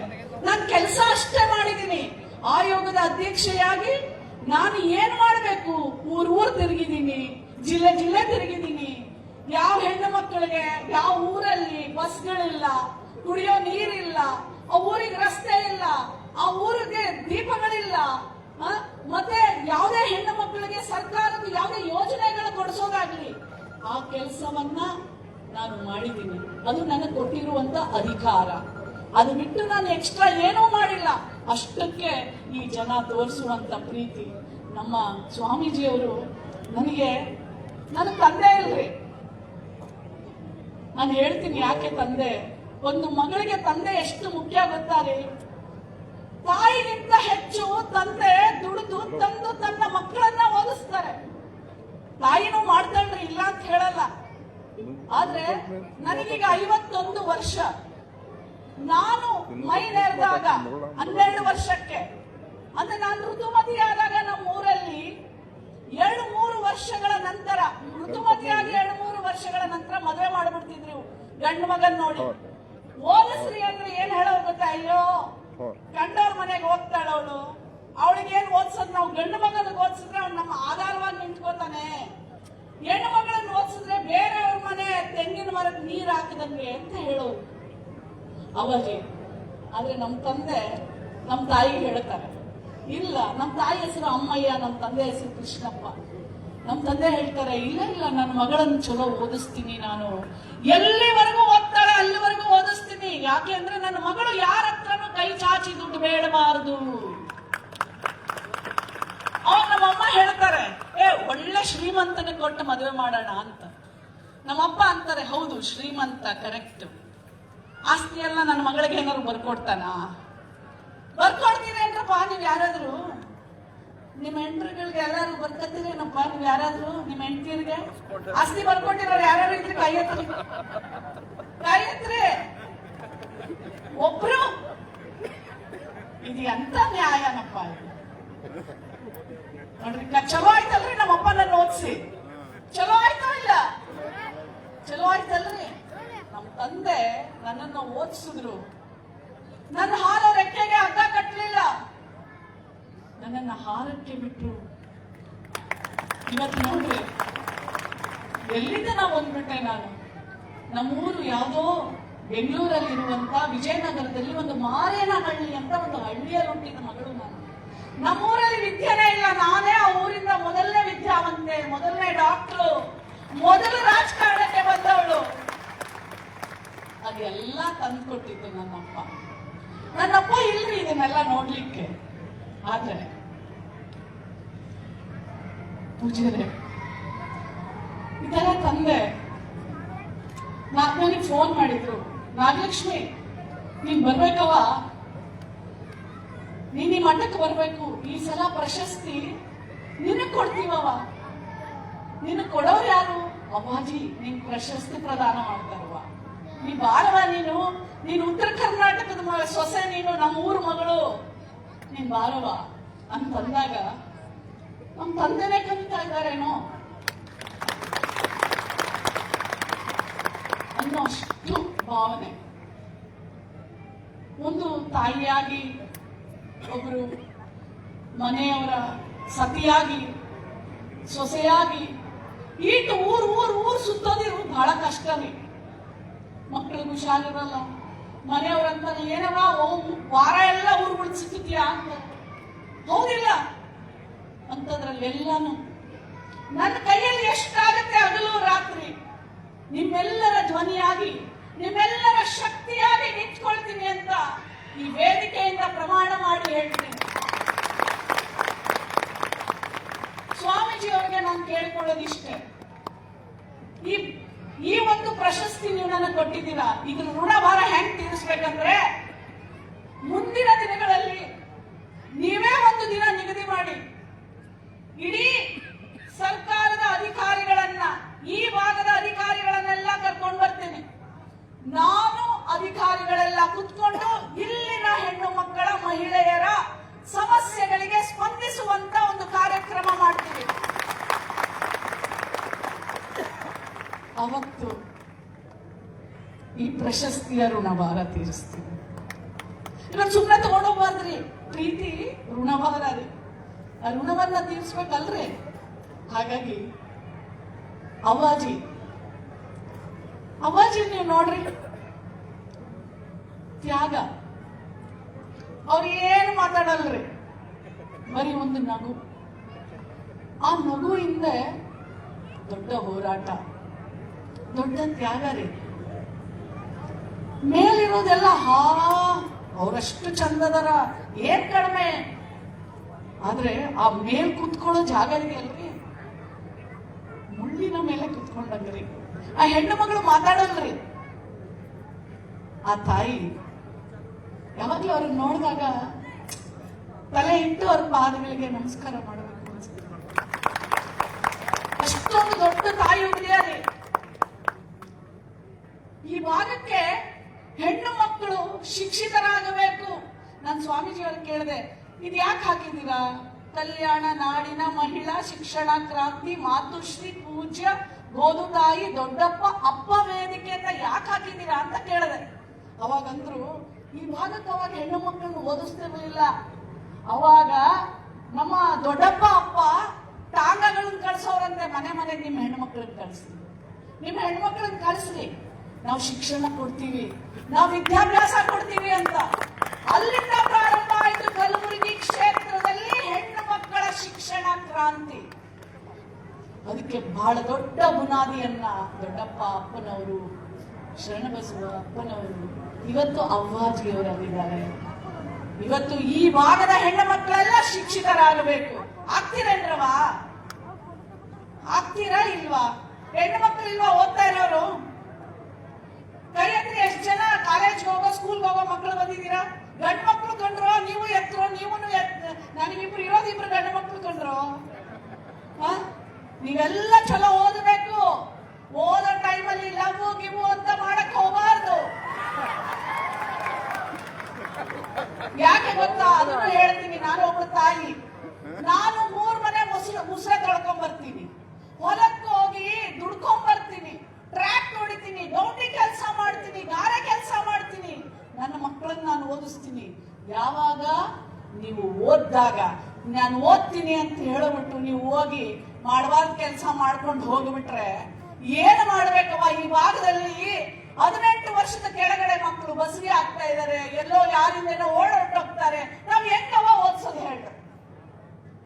ನಾನು ಕೆಲಸ ಅಷ್ಟೇ ಮಾಡಿದ್ದೀನಿ. ಆಯೋಗದ ಅಧ್ಯಕ್ಷೆಯಾಗಿ ನಾನು ಏನ್ ಮಾಡಬೇಕು? ಊರ್ ಊರ್ ತಿರುಗಿದ್ದೀನಿ. ಜಿಲ್ಲೆ ಜಿಲ್ಲೆ ತಿರುಗಿದ್ದೀನಿ. ಯಾವ ಹೆಣ್ಣು ಮಕ್ಕಳಿಗೆ ಯಾವ ಊರಲ್ಲಿ ಬಸ್ಗಳಿಲ್ಲ, ಕುಡಿಯೋ ನೀರಿಲ್ಲ, ಆ ಊರಿಗೆ ರಸ್ತೆ ಇಲ್ಲ, ಆ ಊರಿಗೆ ದೀಪಗಳಿಲ್ಲ ಮತ್ತೆ ಯಾವುದೇ ಹೆಣ್ಣು ಮಕ್ಕಳಿಗೆ ಸರ್ಕಾರದ ಯಾವುದೇ ಯೋಜನೆಗಳು ಕೊಡಿಸೋದಾಗ್ಲಿ, ಆ ಕೆಲಸವನ್ನ ನಾನು ಮಾಡಿದ್ದೀನಿ. ಅದು ನನಗೆ ಕೊಟ್ಟಿರುವಂತ ಅಧಿಕಾರ. ಅದು ಬಿಟ್ಟು ನಾನು ಎಕ್ಸ್ಟ್ರಾ ಏನೂ ಮಾಡಿಲ್ಲ. ಅಷ್ಟಕ್ಕೆ ಈ ಜನ ತೋರಿಸುವಂತ ಪ್ರೀತಿ ನಮ್ಮ ಸ್ವಾಮೀಜಿಯವರು ನನಗೆ, ನನ್ನ ತಂದೆ ಇಲ್ರಿ ನಾನು ಹೇಳ್ತೀನಿ ಯಾಕೆ ತಂದೆ? ಒಂದು ಮಗಳಿಗೆ ತಂದೆ ಎಷ್ಟು ಮುಖ್ಯ ಗೊತ್ತಾರೆ ತಾಯಿಗಿಂತ ಹೆಚ್ಚು ತಂದೆ ದುಡಿದು ತಂದು ತನ್ನ ಮಕ್ಕಳನ್ನ ಓದಿಸ್ತಾರೆ. ತಾಯಿನೂ ಮಾಡ್ತಾಳ್ರಿ, ಇಲ್ಲ ಅಂತ ಹೇಳಲ್ಲ. ಆದ್ರೆ ನನಗೀಗ ಐವತ್ತೊಂದು ವರ್ಷ. ನಾನು ಮೈ ನೆರೆದಾಗ ಹನ್ನೆರಡು ವರ್ಷಕ್ಕೆ. ಅಂದ್ರೆ ನಾನು ಋತುಮತಿಯಾದಾಗ ನಮ್ಮ ಊರಲ್ಲಿ ಎರಡು ಮೂರು ವರ್ಷಗಳ ನಂತರ ಋತುಮತಿಯಾಗಿ ಎರಡು ಮೂರು ವರ್ಷಗಳ ನಂತರ ಮದುವೆ ಮಾಡಿಬಿಡ್ತಿದ್ರಿ ಗಂಡು ಮಗನ್ ನೋಡಿ. ಓದಿಸ್ರಿ ಅಂದ್ರೆ ಏನ್ ಹೇಳೋರು ಗೊತ್ತಾ? ಅಯ್ಯೋ ಗಂಡವ್ರ ಮನೆಗೆ ಹೋಗ್ತಾಳ ಅವಳು. ಅವಳಿಗೆ ಏನ್ ಓದ್ಸೋದ್ ನಾವು? ಗಂಡು ಮಗನಿಗೆ ಓದ್ಸಿದ್ರೆ ಅವ್ನು ನಮ್ಮ ಆಧಾರವಾಗಿ ನಿಂತ್ಕೋತಾನೆ. ಹೆಣ್ಣು ಮಗಳನ್ನ ಓದಿಸಿದ್ರೆ ಬೇರೆಯವ್ರ ಮನೆ ತೆಂಗಿನ ಮರಕ್ಕೆ ನೀರ್ ಹಾಕಿದಂಗೆ ಅಂತ ಹೇಳೋರು ಅವಾಗೆ ಆದ್ರೆ ನಮ್ಮ ತಂದೆ ನಮ್ಮ ತಾಯಿಗೆ ಹೇಳ್ತಾರೆ. ಇಲ್ಲ ನಮ್ಮ ತಾಯಿ ಹೆಸರು ಅಮ್ಮಯ್ಯ ನಮ್ಮ ತಂದೆ ಹೆಸರು ಕೃಷ್ಣಪ್ಪ. ನಮ್ಮ ತಂದೆ ಹೇಳ್ತಾರೆ, ಇಲ್ಲ ಇಲ್ಲ ನನ್ನ ಮಗಳನ್ನು ಚಲೋ ಓದಿಸ್ತೀನಿ ನಾನು. ಎಲ್ಲಿವರೆಗೂ ಓದ್ತಾಳೆ, ಅಲ್ಲಿವರೆಗೂ ಓದಿಸ್ತೀನಿ. ಯಾಕೆ ಅಂದ್ರೆ ನನ್ನ ಮಗಳು ಯಾರ ಹತ್ರನೂ ಕೈ ಚಾಚಿ ದುಡ್ಡು ಬೇಡಬಾರದು. ಅವಾಗ ನಮ್ಮಮ್ಮ ಹೇಳ್ತಾರೆ, ಏ, ಒಳ್ಳೆ ಶ್ರೀಮಂತನ ಕೊಟ್ಟು ಮದುವೆ ಮಾಡೋಣ ಅಂತ. ನಮ್ಮಪ್ಪ ಅಂತಾರೆ, ಹೌದು, ಶ್ರೀಮಂತ ಕರೆಕ್ಟ್ ಆಸ್ತಿ ಎಲ್ಲ ನನ್ನ ಮಗಳಿಗೆ ಏನಾದ್ರು ಬರ್ಕೊಡ್ತಾನ? ಬರ್ಕೊಡ್ತೀರೇನ್ರಪ್ಪ ನೀವು ಯಾರಾದ್ರು? ನಿಮ್ಮ ಹೆಂಡ್ರುಗಳಿಗೆ ಎಲ್ಲಾರು ಬರ್ಕೊತೀರೇನಪ್ಪ ನೀವು ಯಾರಾದ್ರು? ನಿಮ್ಮ ಹೆಂಡತಿಯರಿಗೆ ಆಸ್ತಿ ಬರ್ಕೊಟ್ಟಿರೋರು ಯಾರು ಇದ್ರಿ ಕೈ ಎತ್ರಿ ಒಬ್ರು? ಇದು ಎಂತ ನ್ಯಾಯನಪ್ಪ ನೋಡ್ರಿ ಚಲೋ ಆಯ್ತಲ್ರಿ ನಮ್ಮ ನನ್ನ ಓದಿಸಿ ಚಲೋ ಆಯ್ತಾ ಇಲ್ಲ? ಚಲೋ ಆಯ್ತಲ್ರಿ? ನಮ್ಮ ತಂದೆ ನನ್ನನ್ನು ಓದಿಸಿದ್ರು. ನನ್ನ ಹಾರ ರೆಕ್ಕೆಗೆ ಅಡ್ಡ ಕಟ್ಟಲಿಲ್ಲ. ನನ್ನನ್ನು ಹಾರಕ್ಕೆ ಬಿಟ್ಟರು ಇವತ್ತು ನೋಡ್ರಿ ಎಲ್ಲಿಂದ ಬಂದ್ಬಿಟ್ಟೆ ನಾನು? ನಮ್ಮೂರು ಯಾವುದೋ ಬೆಂಗಳೂರಲ್ಲಿ ಇರುವಂತ ವಿಜಯನಗರದಲ್ಲಿ ಒಂದು ಮಾರೇನಹಳ್ಳಿ ಅಂತ ಒಂದು ಹಳ್ಳಿಯಲ್ಲಿ ಹುಟ್ಟಿದ ಮಗಳು ನಾನು. ನಮ್ಮೂರಲ್ಲಿ ವಿದ್ಯೆನೇ ಇಲ್ಲ. ನಾನೇ ಆ ಊರಿಂದ ಮೊದಲನೇ ವಿದ್ಯಾವಂತೆ, ಮೊದಲನೇ ಡಾಕ್ಟ್ರು, ಮೊದಲು ರಾಜಕಾರಣಕ್ಕೆ ಬಂದವಳು. ಅದೆಲ್ಲ ತಂದ್ಕೊಟ್ಟಿತ್ತು ನನ್ನಪ್ಪ. ಇದನ್ನೆಲ್ಲ ನೋಡ್ಲಿಕ್ಕೆ. ಆದ್ರೆ ಪೂಜೆ ಇದೆಲ್ಲ ತಂದೆ ನನಗೆ ಫೋನ್ ಮಾಡಿದ್ರು. ನಾಗಲಕ್ಷ್ಮಿ, ನೀನ್ ಬರ್ಬೇಕವ ನೀನ್ ಈ ಮಠಕ್ಕೆ ಬರ್ಬೇಕು. ಈ ಸಲ ಪ್ರಶಸ್ತಿ ನಿನಗ್ ಕೊಡ್ತೀವವ ನಿನಗ್ ಕೊಡೋರು ಯಾರು? ಅವಾಜಿ ನಿನ್ ಪ್ರಶಸ್ತಿ ಪ್ರದಾನ ಮಾಡ್ತಾರವ ನೀ ಬಾಳವ ನೀನು? ನೀನು ಉತ್ತರ ಕರ್ನಾಟಕದ ಸೊಸೆ ನೀನು ನಮ್ಮ ಊರ ಮಗಳು, ನೀನ್ ಬಾರವ ಅಂತಂದಾಗ ನಮ್ಮ ತಂದೆನೇ ಕಲಿತಾ ಇದ್ದಾರೇನೋ? ಅನ್ನೋಷ್ಟು ಭಾವನೆ. ಒಂದು ತಾಯಿಯಾಗಿ ಒಬ್ರು ಮನೆಯವರ ಸತಿಯಾಗಿ, ಸೊಸೆಯಾಗಿ, ಈಟು ಊರು ಊರು ಊರು ಸುತ್ತೋದಿರು ಬಹಳ ಕಷ್ಟನೇ. ಮಕ್ಕಳಿಗೆ ಹುಷಾರಿರಲ್ಲ. ಮನೆಯವ್ರಂತಾರೆ ಏನವ ಹೋಗು ವಾರ ಎಲ್ಲ ಊರುಗಳು ಸಿಕ್ಕಿದ್ಯಾ ಅಂತ. ಹೌದಿಲ್ಲ ಅಂತದ್ರಲ್ಲೆಲ್ಲಾನು ನನ್ನ ಕೈಯಲ್ಲಿ ಎಷ್ಟಾಗತ್ತೆ ಹಗಲು ರಾತ್ರಿ. ನಿಮ್ಮೆಲ್ಲರ ಧ್ವನಿಯಾಗಿ, ನಿಮ್ಮೆಲ್ಲರ ಶಕ್ತಿಯಾಗಿ ನಿಂತ್ಕೊಳ್ತೀನಿ ಅಂತ ಈ ವೇದಿಕೆಯಿಂದ ಪ್ರಮಾಣ ಮಾಡಿ ಹೇಳ್ತೀನಿ. ಸ್ವಾಮೀಜಿ ಅವರಿಗೆ ನಾನು ಕೇಳಿಕೊಳ್ಳೋದಿಷ್ಟೇ. ಈ ಈ ಒಂದು ಪ್ರಶಸ್ತಿ ನೀವು ನನಗೆ ಕೊಟ್ಟಿದ್ದೀರಾ? ಇದ್ರ ಋಣಭಾರ ಹೆಂಗ್ ತೀರಿಸ್ಬೇಕಂದ್ರೆ ಮುಂದಿನ ದಿನಗಳಲ್ಲಿ ನೀವೇ ಒಂದು ದಿನ ನಿಗದಿ ಮಾಡಿ. ಇಡೀ ಸರ್ಕಾರದ ಅಧಿಕಾರಿಗಳನ್ನ, ಈ ಭಾಗದ ಅಧಿಕಾರಿಗಳನ್ನೆಲ್ಲ ಕರ್ಕೊಂಡು ಬರ್ತೇನೆ. ನಾನು ಅಧಿಕಾರಿಗಳೆಲ್ಲ ಕುತ್ಕೊಂಡು ಇಲ್ಲಿನ ಹೆಣ್ಣು ಮಕ್ಕಳ, ಮಹಿಳೆಯರ ಸಮಸ್ಯೆಗಳಿಗೆ ಸ್ಪಂದಿಸುವಂತ ಒಂದು ಕಾರ್ಯಕ್ರಮ ಮಾಡ್ತೀವಿ ಅವತ್ತು ಈ ಪ್ರಶಸ್ತಿಯ ಋಣಭಾರ ತೀರಿಸ್ತೀವಿ ಇವತ್ತು ಸುಮ್ಮನೆ ತಗೊಂಡೋಗ್ಬಾರ್ದ್ರಿ. ಪ್ರೀತಿ ಋಣಭಾರ ರೀ. ಆ ಋಣವನ್ನ ತೀರಿಸ್ಬೇಕಲ್ರಿ. ಹಾಗಾಗಿ, ಅವಾಜಿ. ಅವಾಜಿ ನೀವು ನೋಡ್ರಿ. ತ್ಯಾಗ. ಅವ್ರು ಏನು ಮಾತಾಡಲ್ರಿ? ಬರೀ ಒಂದು ನಗು. ಆ ನಗು ಹಿಂದೆ ದೊಡ್ಡ ಹೋರಾಟ. ದೊಡ್ಡ ತ್ಯಾಗ ರೀ. ಮೇಲಿರೋದೆಲ್ಲ ಹಾ, ಅವರಷ್ಟು ಚಂದದರ, ಏನ್ ಕಡಿಮೆ? ಆದ್ರೆ ಆ ಮೇಲ್ ಕುತ್ಕೊಳ್ಳೋ ಜಾಗ ಇದೆಯಲ್ರಿ ಮುಳ್ಳಿನ ಮೇಲೆ ಕುತ್ಕೊಂಡಂಗ್ರಿ ಆ ಹೆಣ್ಣು ಮಗಳು ಮಾತಾಡಲ್ರಿ. ಆ ತಾಯಿ ಯಾವಾಗ್ಲೂ ಅವ್ರನ್ನ ನೋಡಿದಾಗ ತಲೆ ಇಟ್ಟು ಅವ್ರ ಪಾದಗಳಿಗೆ ನಮಸ್ಕಾರ ಮಾಡಬೇಕು ಅಷ್ಟೊಂದು ದೊಡ್ಡ ತಾಯಿ ಉದಯ ರೀ ಈ ಭಾಗಕ್ಕೆ ಹೆಣ್ಣು ಮಕ್ಕಳು ಶಿಕ್ಷಿತರಾಗಬೇಕು. ನಾನು ಸ್ವಾಮೀಜಿ ಅವ್ರಿಗೆ ಕೇಳಿದೆ, ಇದು ಯಾಕೆ ಹಾಕಿದ್ದೀರಾ? ಕಲ್ಯಾಣ ನಾಡಿನ ಮಹಿಳಾ ಶಿಕ್ಷಣ ಕ್ರಾಂತಿ ಮಾತುಶ್ರೀ ಪೂಜ್ಯ ಗೋದುತಾಯಿ ದೊಡ್ಡಪ್ಪ ಅಪ್ಪ ವೇದಿಕೆ ಅಂತ ಯಾಕೆ ಹಾಕಿದ್ದೀರಾ ಅಂತ ಕೇಳಿದೆ. ಅವಾಗಂದ್ರು, ಈ ಭಾಗಕ್ಕೆ ಅವಾಗ ಹೆಣ್ಣು ಮಕ್ಕಳನ್ನು ಓದಿಸ್ತಿರ್ಲಿಲ್ಲ. ಅವಾಗ ನಮ್ಮ ದೊಡ್ಡಪ್ಪ, ಅಪ್ಪ ಟಾಂಗಗಳನ್ನ ಕಳ್ಸೋರಂತೆ ಮನೆ ಮನೆಗೆ ನಿಮ್ಮ ಹೆಣ್ಣು ಮಕ್ಕಳನ್ನ ಕಳಿಸಿ. ನಿಮ್ಮ ಹೆಣ್ಮಕ್ಳನ್ನ ಕಳಿಸ್ರಿ. ನಾವು ಶಿಕ್ಷಣ ಕೊಡ್ತೀವಿ, ನಾವು ವಿದ್ಯಾಭ್ಯಾಸ ಕೊಡ್ತೀವಿ ಅಂತ. ಅಲ್ಲಿಂದ ಪ್ರಾರಂಭ ಆಯಿತು ಕಲಬುರಗಿ ಕ್ಷೇತ್ರದಲ್ಲಿ ಹೆಣ್ಣು ಮಕ್ಕಳ ಶಿಕ್ಷಣ ಕ್ರಾಂತಿ. ಅದಕ್ಕೆ ಬಹಳ ದೊಡ್ಡ ಬುನಾದಿಯನ್ನ ದೊಡ್ಡಪ್ಪ ಅಪ್ಪನವರು ಶರಣಬಸವ ಅಪ್ಪನವರು ಇವತ್ತು ಅವ್ವಾಜಿಯವರಲ್ಲಿದ್ದಾರೆ ಇವತ್ತು ಈ ಭಾಗದ ಹೆಣ್ಣು ಮಕ್ಕಳೆಲ್ಲ ಶಿಕ್ಷಿತರಾಗಬೇಕು. ಆಗ್ತೀರೇನ್ರವಾ ಆಗ್ತೀರಾ ಇಲ್ವಾ? ಹೆಣ್ಣು ಮಕ್ಕಳು ಇಲ್ವಾ ಓದ್ತಾ ಇರೋರು? ಕೈ ಎತ್ತಿ ಎಷ್ಟು ಜನ ಕಾಲೇಜ್ ಹೋಗೋ ಸ್ಕೂಲ್ ಹೋಗೋ ಮಕ್ಕಳು ಬಂದಿದ್ದೀರಾ? ಗಂಡು ಮಕ್ಕಳು ಕಂಡ್ರೋ, ನೀವು ಎತ್ತರೋ ನೀವು ನನಗಿಬ್ರು ಇರೋದು ಇಬ್ರು ಗಂಡು ಮಕ್ಕಳು ಕಂಡ್ರೋ? ನೀವೆಲ್ಲ ಚಲೋ ಓದಬೇಕು. ಓದೋ ಟೈಮಲ್ಲಿ ಲವ್ ಗಿವು ಅಂತ ಮಾಡಕ್ ಹೋಗಬಾರ್ದು. ಯಾಕೆ ಗೊತ್ತಾ? ಅದನ್ನು ಹೇಳ್ತೀನಿ ನಾನು ಒಬ್ಬ ತಾಯಿ. ನಾನು ಮೂರ್ ಮನೆ ಮೊಸರು ಮುಸ್ರೆ ತೊಳ್ಕೊಂಡ್ ಬರ್ತೀನಿ ಹೊಲಕ್ಕೆ ಹೋಗಿ ದುಡ್ಕೊಂಡ್ ಬರ್ತೀನಿ ಟ್ರ್ಯಾಕ್ ನೋಡಿತೀನಿ ಡೌಟಿ ಕೆಲಸ ನನ್ನ ಮಕ್ಕಳನ್ನ ನಾನು ಓದಿಸ್ತೀನಿ. ಯಾವಾಗ? ನೀವು ಓದ್ದಾಗ. ನಾನು ಓದ್ತೀನಿ ಅಂತ ಹೇಳಿಬಿಟ್ಟು ನೀವು ಹೋಗಿ ಮಾಡಬಾರ್ದು ಕೆಲಸ ಮಾಡ್ಕೊಂಡು ಹೋಗಿಬಿಟ್ರೆ ಏನು ಮಾಡ್ಬೇಕವ ಈ ಭಾಗದಲ್ಲಿ? ಹದಿನೆಂಟು ವರ್ಷದ ಕೆಳಗಡೆ ಮಕ್ಕಳು ಬಸ್ಗೆ ಆಗ್ತಾ ಇದಾರೆ. ಎಲ್ಲೋ ಯಾರಿಂದೇನೋ ಓಡಾಡ್ತಾರೆ ನಾವು ಹೆಂಗವ ಓದ್ಸೋದು ಹೇಳ್ರಿ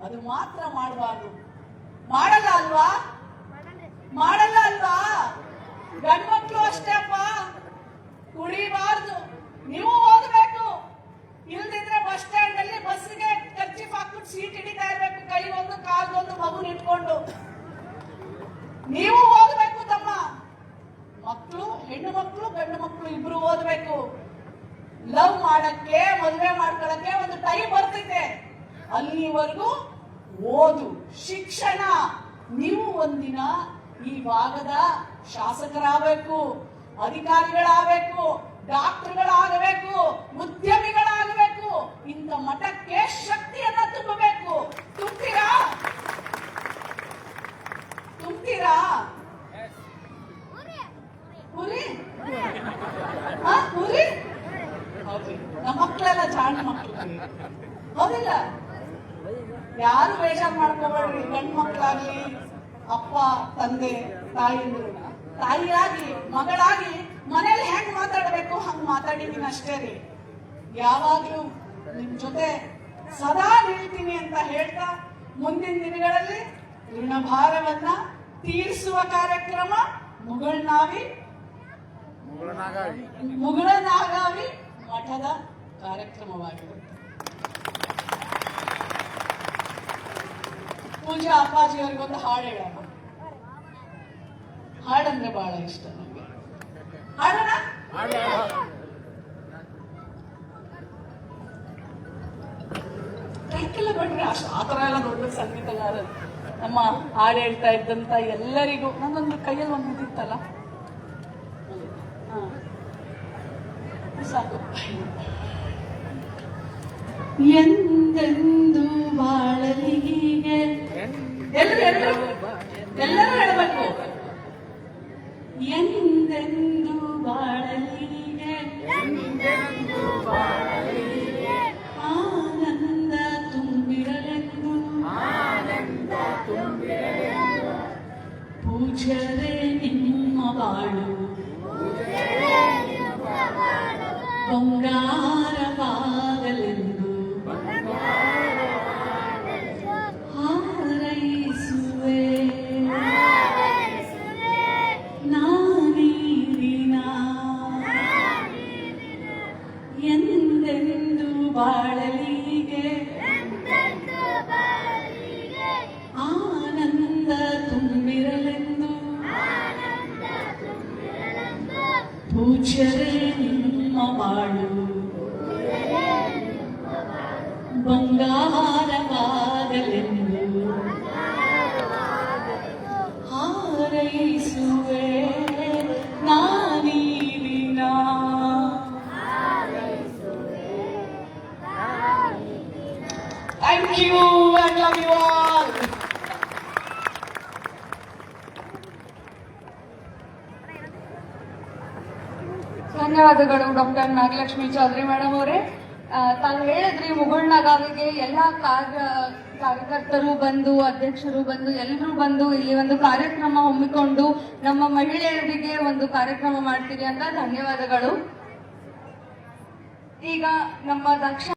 ಅದು ಮಾತ್ರ ಮಾಡಬಾರ್ದು ಮಾಡಲ್ಲ ಅಲ್ವಾ? ಮಾಡಲ್ಲ ಅಲ್ವಾ? ಗಂಡ್ಮಕ್ಳು ಅಷ್ಟೇ ಅಪ್ಪ. ಕುಡಿಬಾರ್ದು. ನೀವು ಓದಬೇಕು. ಇಲ್ದಿದ್ರೆ ಬಸ್ ಸ್ಟ್ಯಾಂಡ್ ಅಲ್ಲಿ ಬಸ್ಗೆ ಕಚ್ಚಿ ಹಾಕ್ಬಿಟ್ಟು ಸೀಟ್ ಹಿಡಿತಾ ಇರ್ಬೇಕು, ಕೈ ಒಂದು ಕಾಲ್ಗೊಂದು ಮಗು ಇಟ್ಕೊಂಡು. ನೀವು ಓದಬೇಕು ತಮ್ಮ. ಮಕ್ಕಳು ಹೆಣ್ಣು ಮಕ್ಕಳು ಗಂಡು ಮಕ್ಕಳು ಇಬ್ರು ಓದಬೇಕು. ಲವ್ ಮಾಡಕ್ಕೆ, ಮದುವೆ ಮಾಡ್ಕೊಳಕ್ಕೆ ಒಂದು ಟೈಮ್ ಬರ್ತೈತೆ. ಅಲ್ಲಿವರೆಗೂ ಓದು, ಶಿಕ್ಷಣ. ನೀವು ಒಂದಿನ ಈ ಭಾಗದ ಶಾಸಕರಾಗಬೇಕು, ಅಧಿಕಾರಿಗಳಾಗಬೇಕು. ಡಾಕ್ಟರ್ಗಳಾಗಬೇಕು, ಉದ್ಯಮಿಗಳಾಗಬೇಕು, ಇಂಥ ಮಠಕ್ಕೆ ಶಕ್ತಿಯನ್ನ ತುಂಬಬೇಕು. ತುಂಬ್ತೀರಾ? ತುಂಬ್ತೀರಾ? ಹೌದ್ರಿ ನಮ್ಮ ಮಕ್ಕಳೆಲ್ಲ ಜಾಣ ಮಕ್ಕಳು ಹೌದಿಲ್ಲ? ಯಾರು ಬೇಜಾರ್ ಮಾಡ್ಕೋಬೇಡ್ರಿ ಗಂಡ್ ಮಕ್ಕಳಾಗ್ಲಿ ಅಪ್ಪ, ತಂದೆ ತಾಯಿ ತಾಯಿಯಾಗಿ, ಮಗಳಾಗಿ ಮನೇಲಿ ಹೆಂಗ್ ಮಾತಾಡ್ಬೇಕು? ಹಂಗ್ ಮಾತಾಡಿದೀನಿ ಅಷ್ಟೇ ರೀ. ಯಾವಾಗ್ಲೂ ನಿಮ್ ಜೊತೆ ಸದಾ ನಿಲ್ತೀನಿ ಅಂತ ಹೇಳ್ತಾ ಮುಂದಿನ ದಿನಗಳಲ್ಲಿ ಋಣಭಾರವನ್ನ ತೀರಿಸುವ ಕಾರ್ಯಕ್ರಮ ಮುಗಳ್ನಾವಿ. ಮುಗಳನಾಗಾವಿ ಮಠದ ಕಾರ್ಯಕ್ರಮವಾಗಿರುತ್ತೆ ಪೂಜಾ ಅಪ್ಪಾಜಿ ಅವ್ರಿಗೊಂದು ಹಾಡು ಹೇಳೋಣ. ಹಾಡಂದ್ರೆ ಬಹಳ ಇಷ್ಟ ಕೈಕೆಲ್ಲ ಬಂದ್ರೆ ಅಷ್ಟು ಆ ಥರ ಎಲ್ಲ ದೊಡ್ಡ ಸಂಗೀತಗಾರ ನಮ್ಮ ಹಾಡು ಹೇಳ್ತಾ ಇದ್ದಂತ ಎಲ್ಲರಿಗೂ ನನ್ನೊಂದು ಕೈಯಲ್ಲಿ ಒಂದು. ಸಾಕು. ಎಂದೆಂದು ಬಾಳಲಿ ಹೀಗೆ. ಎಲ್ಲರೂ ಎಲ್ಲರೂ ಎಲ್ಲರೂ ಪೂಜ್ಯರೇ ನಿಮ್ಮ ಬಾಳು ಬಂಗಾರವಾಗಲೆಂದು ಹಾರೈಸುವೆ ನಾನೀರಿನ Thank you. ಧನ್ಯವಾದಗಳು ಡಾಕ್ಟರ್ ನಾಗಲಕ್ಷ್ಮಿ ಚೌಧರಿ ಮೇಡಮ್ ಅವರೇ. ತಾವು ಹೇಳಿದ್ರಿ ಮುಗುಳ್ನಗಾವಿಗೆ ಎಲ್ಲ ಕಾರ್ಯ, ಕಾರ್ಯಕರ್ತರು ಬಂದು, ಅಧ್ಯಕ್ಷರು ಬಂದು ಎಲ್ಲರೂ ಬಂದು ಇಲ್ಲಿ ಒಂದು ಕಾರ್ಯಕ್ರಮ ಹಮ್ಮಿಕೊಂಡು ನಮ್ಮ ಮಹಿಳೆಯರಿಗೆ ಒಂದು ಕಾರ್ಯಕ್ರಮ ಮಾಡ್ತೀರಿ ಅಂತ ಧನ್ಯವಾದಗಳು. ಈಗ ನಮ್ಮ ದಕ್ಷ